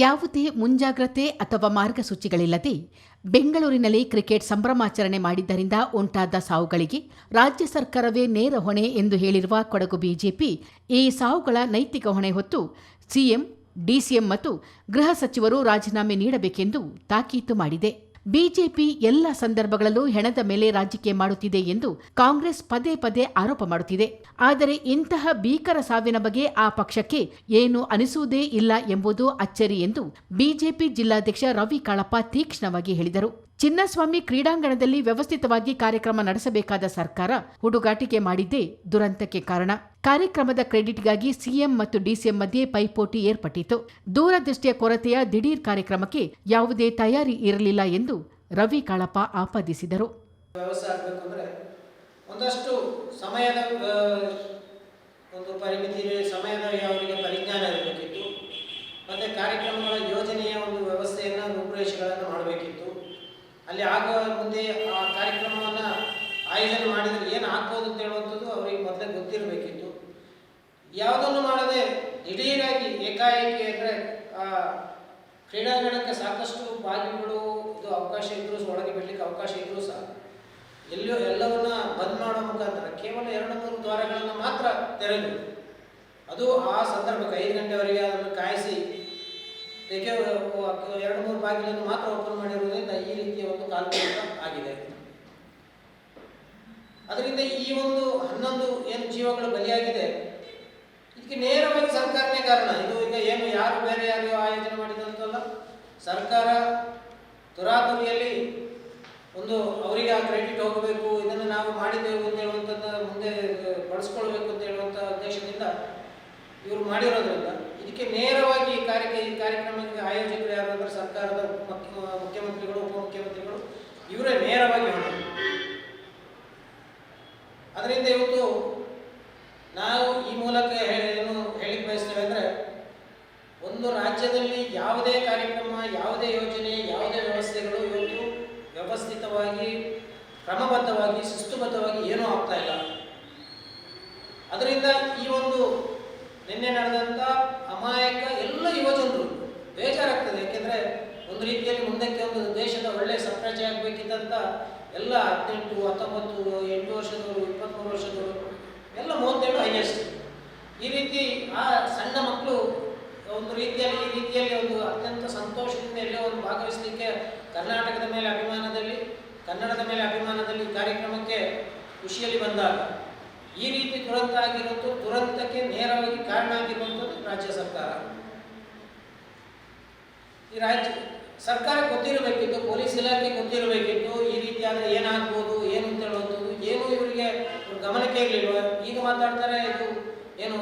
ಯಾವುದೇ ಮುಂಜಾಗ್ರತೆ ಅಥವಾ ಮಾರ್ಗಸೂಚಿಗಳಿಲ್ಲದೆ ಬೆಂಗಳೂರಿನಲ್ಲಿ ಕ್ರಿಕೆಟ್ ಸಂಭ್ರಮಾಚರಣೆ ಮಾಡಿದ್ದರಿಂದ ಉಂಟಾದ ಸಾವುಗಳಿಗೆ ರಾಜ್ಯ ಸರ್ಕಾರವೇ ನೇರ ಹೊಣೆ ಎಂದು ಹೇಳಿರುವ ಕೊಡಗು ಬಿಜೆಪಿ ಈ ಸಾವುಗಳ ನೈತಿಕ ಹೊಣೆ ಹೊತ್ತು ಸಿಎಂ, ಡಿಸಿಎಂ ಮತ್ತು ಗೃಹ ಸಚಿವರು ರಾಜೀನಾಮೆ ನೀಡಬೇಕೆಂದು ತಾಕೀತು ಮಾಡಿದೆ. ಬಿಜೆಪಿ ಎಲ್ಲ ಸಂದರ್ಭಗಳಲ್ಲೂ ಹೆಣದ ಮೇಲೆ ರಾಜಕೀಯ ಮಾಡುತ್ತಿದೆ ಎಂದು ಕಾಂಗ್ರೆಸ್ ಪದೇ ಪದೇ ಆರೋಪ ಮಾಡುತ್ತಿದೆ. ಆದರೆ ಇಂತಹ ಭೀಕರ ಸಾವಿನ ಬಗ್ಗೆ ಆ ಪಕ್ಷಕ್ಕೆ ಏನು ಅನಿಸುವುದೇ ಇಲ್ಲ ಎಂಬುದು ಅಚ್ಚರಿ ಎಂದು ಬಿಜೆಪಿ ಜಿಲ್ಲಾಧ್ಯಕ್ಷ ರವಿ ಕಾಳಪ್ಪ ತೀಕ್ಷ್ಣವಾಗಿ ಹೇಳಿದರು. ಚಿನ್ನಸ್ವಾಮಿ ಕ್ರೀಡಾಂಗಣದಲ್ಲಿ ವ್ಯವಸ್ಥಿತವಾಗಿ ಕಾರ್ಯಕ್ರಮ ನಡೆಸಬೇಕಾದ ಸರ್ಕಾರ ಹುಡುಗಾಟಿಕೆ ಮಾಡಿದ್ದೇ ದುರಂತಕ್ಕೆ ಕಾರಣ. ಕಾರ್ಯಕ್ರಮದ ಕ್ರೆಡಿಟ್ಗಾಗಿ ಸಿಎಂ ಮತ್ತು ಡಿಸಿಎಂ ಮಧ್ಯೆ ಪೈಪೋಟಿ ಏರ್ಪಟ್ಟಿತು ದೂರದೃಷ್ಟಿಯ ಕೊರತೆಯ ದಿಢೀರ್ ಕಾರ್ಯಕ್ರಮಕ್ಕೆ ಯಾವುದೇ ತಯಾರಿ ಇರಲಿಲ್ಲ ಎಂದು ರವಿ ಕಾಳಪ್ಪ ಆಪಾದಿಸಿದರು. ಒಂದಷ್ಟು ಸಮಯದ ಒಂದು ಪರಿಮಿತಿ ಸಮಯದ ಅವರಿಗೆ ಪರಿಜ್ಞಾನ ಇರಬೇಕಿತ್ತು. ಮತ್ತು ಕಾರ್ಯಕ್ರಮಗಳ ಯೋಜನೆಯ ಒಂದು ವ್ಯವಸ್ಥೆಯನ್ನು, ರೂಪುರೇಷೆಗಳನ್ನು ಮಾಡಬೇಕಿತ್ತು. ಅಲ್ಲಿ ಆಗುವ ಮುಂದೆ ಆ ಕಾರ್ಯಕ್ರಮವನ್ನು ಆಯೋಜನೆ ಮಾಡಿದರೆ ಏನು ಆಗ್ಬೋದು ಅಂತ ಹೇಳುವಂಥದ್ದು ಅವರಿಗೆ ಮೊದಲೇ ಗೊತ್ತಿರಬೇಕಿತ್ತು. ಯಾವುದನ್ನು ಮಾಡದೆ ದಿಢೀರಾಗಿ ಏಕಾಏಕಿ ಅಂದರೆ ಕ್ರೀಡಾಂಗಣಕ್ಕೆ ಸಾಕಷ್ಟು ಬಾಗಿಗಳು ಇದು ಅವಕಾಶ ಇದ್ದರೂ ಒಳಗೆ ಬಿಡಲಿಕ್ಕೆ ಅವಕಾಶ ಇದ್ದರೂ ಸಹ, ಎಲ್ಲೋ, ಎಲ್ಲವನ್ನ ಬಂದ್ ಮಾಡೋ ಮುಖಾಂತರ ಕೇವಲ ಎರಡು ಮೂರು ದ್ವಾರಗಳನ್ನು ಮಾತ್ರ ತೆರೆದು, ಅದು ಆ ಸಂದರ್ಭಕ್ಕೆ ಐದು ಗಂಟೆವರೆಗೆ ಅದನ್ನು ಕಾಯಿಸಿ ಎರಡು ಮೂರು ಬಾಗಿಲನ್ನು ಮಾತ್ರ ಓಪನ್ ಮಾಡಿರುವುದರಿಂದ ಈ ರೀತಿಯ ಒಂದು ಕಾಲ್ಪನಿಕ ಆಗಿದೆ. ಅದರಿಂದ ಈ ಒಂದು ಹನ್ನೊಂದು ಏನು ಜೀವಗಳು ಬಲಿಯಾಗಿದೆ ಇದಕ್ಕೆ ನೇರವಾಗಿ ಸರ್ಕಾರನೇ ಕಾರಣ. ಇದು ಈಗ ಏನು, ಯಾರು ಬೇರೆ ಯಾರು ಆಯೋಜನೆ ಮಾಡಿದಂತಲ್ಲ ಸರ್ಕಾರ ತುರಾತುರಿಯಲ್ಲಿ ಒಂದು ಅವರಿಗೆ ಆ ಕ್ರೆಡಿಟ್ ಹೋಗಬೇಕು, ಇದನ್ನು ನಾವು ಮಾಡಿದ್ದೇವೆ ಅಂತ ಹೇಳುವಂಥದ್ದು ಮುಂದೆ ಬಳಸ್ಕೊಳ್ಬೇಕು ಅಂತ ಹೇಳುವಂಥ ಉದ್ದೇಶದಿಂದ ಇವರು ಮಾಡಿರೋದ್ರಿಂದ ಇದಕ್ಕೆ ನೇರವಾಗಿ ಈ ಕಾರ್ಯಕ್ಕೆ, ಈ ಕಾರ್ಯಕ್ರಮಕ್ಕೆ ಆಯೋಜಕರು ಯಾರು ಅಂದರೆ ಸರ್ಕಾರದ ಮುಖ್ಯ- ಮುಖ್ಯಮಂತ್ರಿಗಳು, ಉಪಮುಖ್ಯಮಂತ್ರಿಗಳು, ಇವರೇ ನೇರವಾಗಿ ಅದರಿಂದ ಇವತ್ತು ನಾವು ಈ ಮೂಲಕ ಹೇ- ಏನು ಹೇಳಿಕ್ ಬಯಸ್ತೇವೆ ಅಂದರೆ ಒಂದು ರಾಜ್ಯದಲ್ಲಿ ಯಾವುದೇ ಕಾರ್ಯಕ್ರಮ, ಯಾವುದೇ ಯೋಜನೆ, ಯಾವುದೇ ವ್ಯವಸ್ಥೆಗಳು ಇವತ್ತು ವ್ಯವಸ್ಥಿತವಾಗಿ, ಕ್ರಮಬದ್ಧವಾಗಿ, ಶಿಸ್ತುಬದ್ಧವಾಗಿ ಏನೂ ಆಗ್ತಾ ಇಲ್ಲ. ಅದರಿಂದ ಈ ಒಂದು ನಿನ್ನೆ ನಡೆದಂಥ ಅಮಾಯಕ ಎಲ್ಲ ಯುವಜನರು ಬೇಜಾರಾಗ್ತದೆ. ಯಾಕೆಂದರೆ ಒಂದು ರೀತಿಯಲ್ಲಿ ಮುಂದಕ್ಕೆ ಒಂದು ದೇಶದ ಒಳ್ಳೆಯ ಸಪ್ರಜೆ ಆಗಬೇಕಿದ್ದಂಥ ಎಲ್ಲ ಹದಿನೆಂಟು, ಹತ್ತೊಂಬತ್ತು, ಎಂಟು ವರ್ಷದವರು ಇಪ್ಪತ್ತ್ಮೂರು ವರ್ಷದವರು, ಎಲ್ಲ ಮೂವತ್ತೇಳು ಹೈಯೆಸ್ಟ್ ಈ ರೀತಿ ಆ ಸಣ್ಣ ಮಕ್ಕಳು ಒಂದು ರೀತಿಯಲ್ಲಿ ಈ ರೀತಿಯಲ್ಲಿ ಒಂದು ಅತ್ಯಂತ ಸಂತೋಷದಿಂದ ಎಲ್ಲೋ ಒಂದು ಭಾಗವಹಿಸಲಿಕ್ಕೆ ಕರ್ನಾಟಕದ ಮೇಲೆ ಅಭಿಮಾನದಲ್ಲಿ, ಕನ್ನಡದ ಮೇಲೆ ಅಭಿಮಾನದಲ್ಲಿ ಕಾರ್ಯಕ್ರಮಕ್ಕೆ ಖುಷಿಯಲ್ಲಿ ಬಂದಾಗ, ಈ ರೀತಿ ದುರಂತ ಆಗಿರುವಂಥ ದುರಂತಕ್ಕೆ ನೇರವಾಗಿ ಕಾರಣ ಆಗಿರುವಂಥದ್ದು ರಾಜ್ಯ ಸರ್ಕಾರ. ಈ ರಾಜ್ಯ ಸರ್ಕಾರ ಗೊತ್ತಿರಬೇಕಿತ್ತು, ಪೊಲೀಸ್ ಇಲಾಖೆ ಗೊತ್ತಿರಬೇಕಿತ್ತು, ಈ ರೀತಿಯಾದ ಏನಾಗ್ಬೋದು, ಏನು ಅಂತ ಹೇಳುವಂಥದ್ದು, ಏನು ಇವರಿಗೆ ಗಮನಕ್ಕೆ ಇರಲಿಲ್ವ? ಈಗ ಮಾತಾಡ್ತಾರೆ, ಇದು ಏನು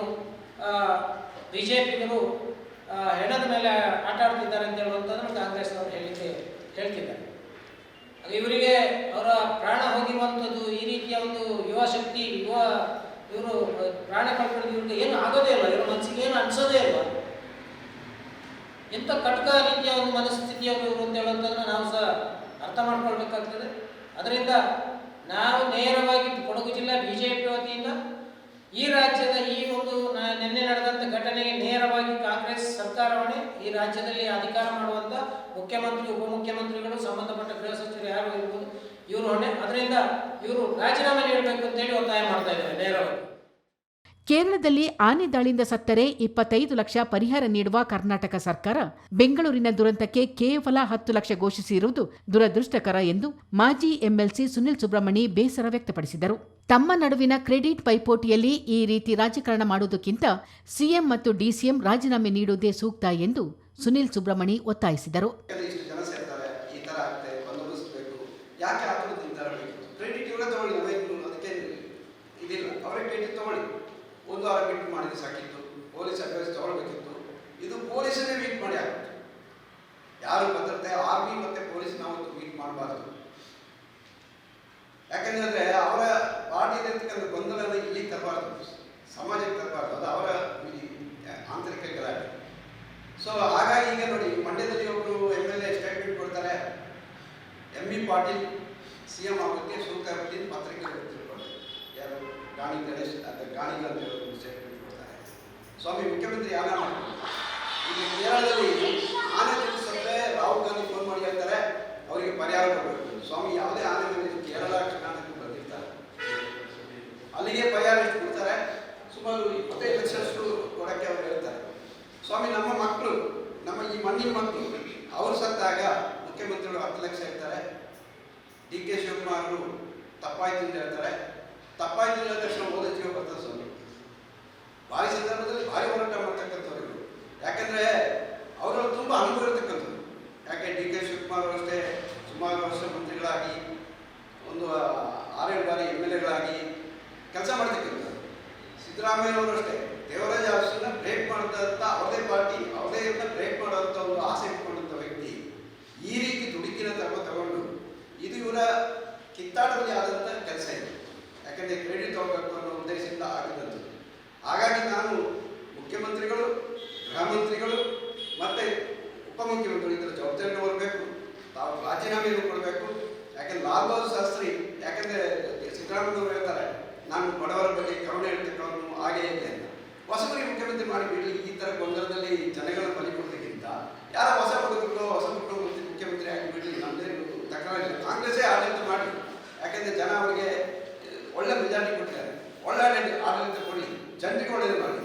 ಬಿ ಜೆ ಪಿಗರು ಹೆಣದ ಮೇಲೆ ಆಟ ಆಡ್ತಿದ್ದಾರೆ ಅಂತ ಹೇಳುವಂಥದ್ದನ್ನು ಕಾಂಗ್ರೆಸ್ನವರು ಹೇಳಿಕೆ, ಹೇಳ್ತಿದ್ದಾರೆ. ಇವರಿಗೆ ಅವರ ಪ್ರಾಣ ಹೋಗಿರುವಂಥದ್ದು ಈ ರೀತಿಯ ಒಂದು ಯುವ ಶಕ್ತಿ, ಯುವ ಇವರು, ಪ್ರಾಣ ಕಳ್ಕೊಂಡು ಇವ್ರಿಗೆ ಏನು ಆಗೋದೇ ಇಲ್ಲ, ಇವರ ಮನಸ್ಸಿಗೆ ಏನು ಅನ್ಸೋದೇ ಇಲ್ಲ. ಎಂಥ ಕಟಕ ರೀತಿಯ ಒಂದು ಮನಸ್ಥಿತಿಯವರು ಇವರು ಅಂತ ಹೇಳುವಂಥದ್ದನ್ನು ನಾವು ಸಹ ಅರ್ಥ ಮಾಡ್ಕೊಳ್ಬೇಕಾಗ್ತದೆ. ಅದರಿಂದ ನಾವು ನೇರವಾಗಿ ಕೊಡಗು ಜಿಲ್ಲಾ ಬಿಜೆಪಿ ವತಿಯಿಂದ ಈ ರಾಜ್ಯದ ಈ ಒಂದು ನಿನ್ನೆ ನಡೆದಂಥ ಘಟನೆಗೆ ನೇರವಾಗಿ ಸರ್ಕಾರವನ್ನೇ ಈ ರಾಜ್ಯದಲ್ಲಿ ಅಧಿಕಾರ ಮಾಡುವಂಥ ಮುಖ್ಯಮಂತ್ರಿ, ಉಪಮುಖ್ಯಮಂತ್ರಿಗಳು, ಸಂಬಂಧಪಟ್ಟ ಗೃಹ ಸಚಿವರು ಯಾರು ಇರ್ಬೋದು, ಇವರು ಹೊಣೆ ಅದರಿಂದ ಇವರು ರಾಜೀನಾಮೆ ನೀಡಬೇಕು ಅಂತೇಳಿ ಒತ್ತಾಯ ಮಾಡ್ತಾ ಇದ್ದಾರೆ, ನೇರವಾಗಿ. ಕೇರಳದಲ್ಲಿ ಆನೆ ದಾಳಿಯಿಂದ ಸತ್ತರೆ ಇಪ್ಪತ್ತೈದು ಲಕ್ಷ ಪರಿಹಾರ ನೀಡುವ ಕರ್ನಾಟಕ ಸರ್ಕಾರ, ಬೆಂಗಳೂರಿನ ದುರಂತಕ್ಕೆ ಕೇವಲ ಹತ್ತು ಲಕ್ಷ ಘೋಷಿಸಿರುವುದು ದುರದೃಷ್ಟಕರ ಎಂದು ಮಾಜಿ ಎಂಎಲ್ಸಿ ಸುನಿಲ್ ಸುಬ್ರಹ್ಮಣಿ ಬೇಸರ ವ್ಯಕ್ತಪಡಿಸಿದರು. ತಮ್ಮ ನಡುವಿನ ಕ್ರೆಡಿಟ್ ಪೈಪೋಟಿಯಲ್ಲಿ ಈ ರೀತಿ ರಾಜಕಾರಣ ಮಾಡುವುದಕ್ಕಿಂತ ಸಿಎಂ ಮತ್ತು ಡಿಸಿಎಂ ರಾಜೀನಾಮೆ ನೀಡುವುದೇ ಸೂಕ್ತ ಎಂದು ಸುನಿಲ್ ಸುಬ್ರಹ್ಮಣಿ ಒತ್ತಾಯಿಸಿದರು ಯಾಕಂದ್ರೆ ಇಷ್ಟು ಜನ ಸೇರ್ತಾರೆ ಈ ತರ ಆಗ್ತದೆ ಬಂದೋಬಸ್ಬೇಕು ಯಾಕೆ ಆತುರ ತಿಂತಾರಬೇಕಿತ್ತು ಕ್ರೆಡಿಟ್ ಇವರೇ ತಗೊಳ್ಳಿ ನಾವೇನು ಅದಕ್ಕೆ ಇದಿಲ್ಲ ಅವರೇ ಕ್ರೆಡಿಟ್ ತಗೊಳ್ಳಿ ಒಂದು ವಾರ ಬಿಟ್ಟು ಮಾಡಿದ್ರೆ ಸಾಕಿತ್ತು ಪೊಲೀಸ್ ಅಡ್ವೈಸ್ ತಗೊಳ್ಬೇಕಿತ್ತು ಇದು ಪೊಲೀಸನ್ನೇ ಮೀಟ್ ಮಾಡಿ ಆಗುತ್ತೆ ಯಾರು ಭದ್ರತೆ ಆರ್ಮಿ ಮತ್ತೆ ಪೊಲೀಸ್ ನಾವು ಮೀಟ್ ಮಾಡಬಾರ್ದು ಯಾಕಂದ್ರೆ ಅವರ ಪಾರ್ಟಿಯಲ್ಲಿರ್ತಕ್ಕಂಥ ಗೊಂದಲನ ಇಲ್ಲಿ ತರಬಾರ್ದು ಸಮಾಜಕ್ಕೆ ತರಬಾರ್ದು ಅದು ಅವರ ಆಂತರಿಕ ಗಲಾಟೆ ಸೊ ಹಾಗಾಗಿ ಈಗ ನೋಡಿ ಮಂಡ್ಯದಲ್ಲಿ ಒಬ್ಬರು ಎಂ ಎಲ್ ಎ ಸ್ಟೇಟ್ಮೆಂಟ್ ಕೊಡ್ತಾರೆ. M B Patil C M ಆಗೋಕ್ಕೆ ಸೂಕ್ತ ಆಗುತ್ತೆ ಪತ್ರಿಕೆ ತಿಳ್ಕೊಂಡು ಯಾರು? ಗಾಣಿ ಗಣೇಶ್ ಅಂತ ಗಾಣಿಗ ಅಂತ ಹೇಳಿ ಸ್ಟೇಟ್ಮೆಂಟ್ ಕೊಡ್ತಾರೆ. ಸ್ವಾಮಿ, ಮುಖ್ಯಮಂತ್ರಿ ಯಾರ ಈಗ ಕೇರಳದಲ್ಲಿ ಆನೆ ತಿಳಿಸಿದ್ರೆ ರಾಹುಲ್ ಗಾಂಧಿ ಫೋನ್ ಮಾಡಿ ಹೇಳ್ತಾರೆ, ಅವರಿಗೆ ಪರಿಹಾರ ಕೊಡಬೇಕು. ಸ್ವಾಮಿ, ಯಾವುದೇ ಆನೆ ಕೇರಳ ಕರ್ನಾಟಕ ಬಂದಿರ್ತಾರೆ. ಅಲ್ಲಿಗೆ ಪರಿಹಾರ ಎಷ್ಟು ಕೊಡ್ತಾರೆ. ಸುಮಾರು ಇಪ್ಪತ್ತೈದು ಲಕ್ಷಷ್ಟು ಕೊಡೋಕ್ಕೆ ಅವ್ರು ಹೇಳ್ತಾರೆ. ಸ್ವಾಮಿ, ನಮ್ಮ ಮಕ್ಕಳು ನಮ್ಮ ಈ ಮಣ್ಣಿನ ಮಕ್ಕಳು ಅವರು ಸತ್ತಾಗ ಮುಖ್ಯಮಂತ್ರಿಗಳು ಹತ್ತು ಲಕ್ಷ ಇರ್ತಾರೆ ಡಿ ಕೆ ಶಿವಕುಮಾರ್ ತಪ್ಪಾಯ್ತು ಅಂತ ಹೇಳ್ತಾರೆ. ತಪ್ಪಾಯ್ತು ಹೇಳಿದ ತಕ್ಷಣ ಓದ ಜೀವ ಬರ್ತದೆ ಸ್ವಾಮಿ. ಭಾರಿ ಸಂದರ್ಭದಲ್ಲಿ ಹಾಗಾಗಿ ನಾನು ಮುಖ್ಯಮಂತ್ರಿಗಳು ಗೃಹ ಮಂತ್ರಿಗಳು ಮತ್ತೆ ಉಪಮುಖ್ಯಮಂತ್ರಿಗಳು ಇದರ ಜವಾಬ್ದಾರಿಯನ್ನು ಹೊರಬೇಕು ತಾವು ರಾಜೀನಾಮೆಯನ್ನು ಕೊಡಬೇಕು. ಯಾಕೆಂದ್ರೆ ಲಾಲ್ ಬಹದ್ದೂರ್ ಶಾಸ್ತ್ರಿ, ಯಾಕಂದ್ರೆ ಸಿದ್ದರಾಮಯ್ಯವರು ಹೇಳ್ತಾರೆ, ನಾನು ಬಡವರ ಬಗ್ಗೆ ಕರುಣೆ ಇರ್ತಕ್ಕವನು ಹಾಗೆ ಹೀಗೆ ಅಂತ. ಹೊಸಬರಿಗೆ ಮುಖ್ಯಮಂತ್ರಿ ಮಾಡಿ ಬಿಡಲಿ, ಈ ಥರ ಗೊಂದಲದಲ್ಲಿ ಜನಗಳನ್ನು ಬಲಿ ಕೊಡೋದಕ್ಕಿಂತ, ಯಾರ ಹೊಸ ಹುಡುಗರು ಹೊಸ ಮುಖ್ಯಮಂತ್ರಿ ಆಗಿ ಬಿಡಲಿ ನಮ್ಮದೇನು ತಕರಾರಿಲ್ಲ. ಕಾಂಗ್ರೆಸ್ಸೇ ಆಡಳಿತ ಮಾಡಿ ಯಾಕಂದ್ರೆ ಜನ ಅವರಿಗೆ ಒಳ್ಳೆ ಮೆಜಾರಿಟಿ ಕೊಡ್ತಾರೆ ಒಳ್ಳೆ ಆಡಳಿತ ಆಡಳಿತ ಕೊಡಲಿ ಜನರಿಗೆ ಒಳ್ಳೇದು ಮಾಡಿ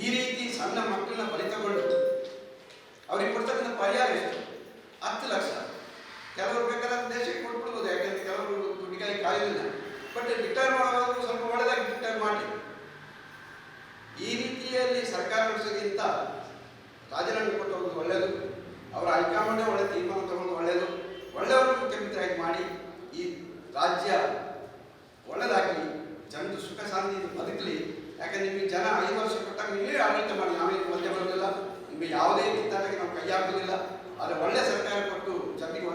ಈ ರೀತಿ ಸಣ್ಣ ಮಕ್ಕಳನ್ನ ಬಲಿ ತಗೊಂಡು ಅವ್ರಿಗೆ ಕೊಡ್ತಕ್ಕಂಥ ಪರಿಹಾರ ಎಷ್ಟು ಹತ್ತು ಲಕ್ಷ ಕೆಲವರು ಬೇಕಾದ್ರೆ ದೇಶಕ್ಕೆ ಕೊಟ್ಬಿಡ್ಬೋದು, ಯಾಕಂದ್ರೆ ಕೆಲವರು ದುಡ್ಡಿಗಾಗಿ ಕಾಯೋದಿಲ್ಲ ಬಟ್ ರಿಟೈರ್ ಮಾಡೋದು ಸ್ವಲ್ಪ ಒಳ್ಳೆದಾಗಿ ರಿಟೈರ್ ಮಾಡಿ. ಈ ರೀತಿಯಲ್ಲಿ ಸರ್ಕಾರ ನಡೆಸೋಕ್ಕಿಂತ ರಾಜೀನಾಮೆ ಕೊಟ್ಟು ಒಳ್ಳೆಯದು ಅವರ ಹೈಕಮಾಂಡೇ ಒಳ್ಳೆ ತೀರ್ಮಾನ ತಗೊಳ್ಳೋದು ಒಳ್ಳೆಯದು ಒಳ್ಳೆಯವರು ಮುಖ್ಯಮಂತ್ರಿಯಾಗಿ ಮಾಡಿ ಈ ರಾಜ್ಯ ಒಳ್ಳೆಯದಾಗಲಿ ಜನರು ಸುಖ ಶಾಂತಿ ಬದುಕಲಿ. ಯಾಕಂದ್ರೆ ನಿಮಗೆ ಜನ ಐದು ವರ್ಷ ಕೊಟ್ಟಾಗ ನೀವೇ ಆಡಳಿತ ಮಾಡಿ ನಾವೇನು ಮಧ್ಯ ಬರೋದಿಲ್ಲ ನಿಮಗೆ ಯಾವುದೇ ಕಿತ್ತಾಟಕ್ಕೆ ನಾವು ಕೈ ಹಾಕೋದಿಲ್ಲ. ಆದರೆ ಒಳ್ಳೆ ಸರ್ಕಾರ ಕೊಟ್ಟು ಜನರಿಗೆ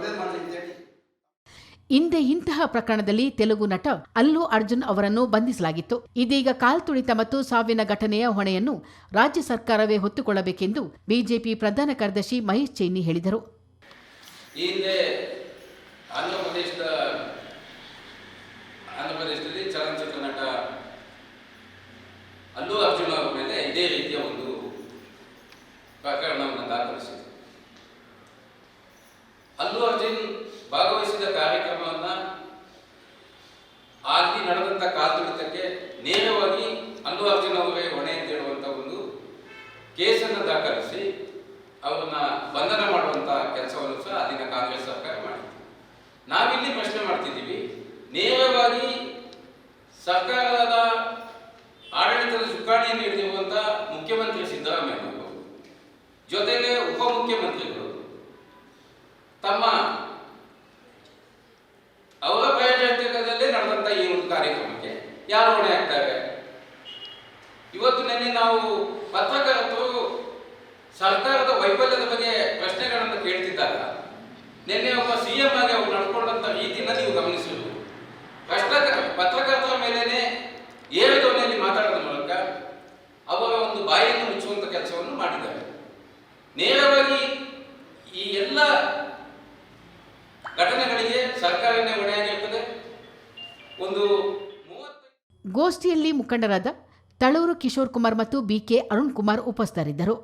ಹಿಂದೆ ಇಂತಹ ಪ್ರಕರಣದಲ್ಲಿ ತೆಲುಗು ನಟ ಅಲ್ಲು ಅರ್ಜುನ್ ಅವರನ್ನು ಬಂಧಿಸಲಾಗಿತ್ತು. ಇದೀಗ ಕಾಲ್ತುಳಿತ ಮತ್ತು ಸಾವಿನ ಘಟನೆಯ ಹೊಣೆಯನ್ನು ರಾಜ್ಯ ಸರ್ಕಾರವೇ ಹೊತ್ತುಕೊಳ್ಳಬೇಕೆಂದು ಬಿಜೆಪಿ ಪ್ರಧಾನ ಕಾರ್ಯದರ್ಶಿ ಮಹೇಶ್ ಚೈನಿ ಹೇಳಿದರು. ಆಂಧ್ರಪ್ರದೇಶದ ಆಂಧ್ರ ಪ್ರದೇಶದ ಆಂಧ್ರ ಪ್ರದೇಶದಲ್ಲಿ ಚಲನಚಿತ್ರ ನಟ ಅಲ್ಲು ಅರ್ಜುನ್ ಅವರ ಮೇಲೆ ಇದೇ ರೀತಿಯ ಒಂದು ಪ್ರಕರಣವನ್ನು ದಾಖಲಿಸಿದೆ ಅಲ್ಲು ಅರ್ಜುನ್ ಭಾಗವಹಿಸಿದ ಕಾರ್ಯಕ್ರಮವನ್ನ ಅಲ್ಲಿ ನಡೆದಂತ ಕಾಲ್ತುಳಿತಕ್ಕೆ ನೇರವಾಗಿ ಅಲ್ಲು ಅರ್ಜುನ್ ಅವರೇ ಹೊಣೆ ಅಂತ ಹೇಳುವಂತ ಒಂದು ದಾಖಲಿಸಿ ಅವರನ್ನ ಬಂಧನ ಮಾಡುವಂತ ಕೆಲಸವನ್ನು ಸಹ ಅಲ್ಲಿನ ಕಾಂಗ್ರೆಸ್ ಸರ್ಕಾರ ಮಾಡಿದೆ ನಾವಿಲ್ಲಿ ಪ್ರಶ್ನೆ ಮಾಡ್ತಿದ್ದೀವಿ, ನೇರವಾಗಿ ಸರ್ಕಾರದ ಆಡಳಿತದ ಚುಕ್ಕಾಣಿಯನ್ನು ಹಿಡಿದಿರುವಂತ ಮುಖ್ಯಮಂತ್ರಿ ಸಿದ್ದರಾಮಯ್ಯ ಅವರು ಜೊತೆಗೆ ಉಪಮುಖ್ಯಮಂತ್ರಿಗಳು, ತಮ್ಮ ಅವರ ಪ್ರಯೋಜಕದಲ್ಲೇ ನಡೆದಂತ ಈ ಒಂದು ಕಾರ್ಯಕ್ರಮಕ್ಕೆ ಯಾರು ಹೊಣೆ ಆಗ್ತಾರೆ? ಇವತ್ತು ನಿನ್ನೆ ನಾವು ಪತ್ರಕರ್ತರು ಸರ್ಕಾರದ ವೈಫಲ್ಯದ ಬಗ್ಗೆ ಪ್ರಶ್ನೆಗಳನ್ನು ಕೇಳ್ತಿದ್ದಾಗ ನಿನ್ನೆ ಒಬ್ಬ ಸಿ ಎಂ ಆಗಿ ಅವರು ನಡ್ಕೊಂಡಂತ ರೀತಿನ ನೀವು ಗಮನಿಸಬೇಕು. ಪ್ರಶ್ನ ಪತ್ರಕರ್ತರ ಮೇಲೇನೆ ಏರುಧ್ವನಿಯಲ್ಲಿ ಮಾತಾಡೋದ್ರ ಮೂಲಕ ಅವರ ಒಂದು ಬಾಯಿಯನ್ನು ಮುಚ್ಚುವಂತ ಕೆಲಸವನ್ನು ಮಾಡಿದ್ದಾರೆ. ನೇರವಾಗಿ ಈ ಎಲ್ಲ ಘಟನೆಗಳಿಗೆ ಸರ್ಕಾರನೇ ಹೊಣೆಯಾಗಿರ್ತದೆ ಒಂದು ಗೋಷ್ಠಿಯಲ್ಲಿ ಮುಖಂಡರಾದ ತಳೂರು ಕಿಶೋರ್ ಕುಮಾರ್ ಮತ್ತು ಬಿಕೆ ಅರುಣ್ ಕುಮಾರ್ ಉಪಸ್ಥಿತರಿದ್ದರು.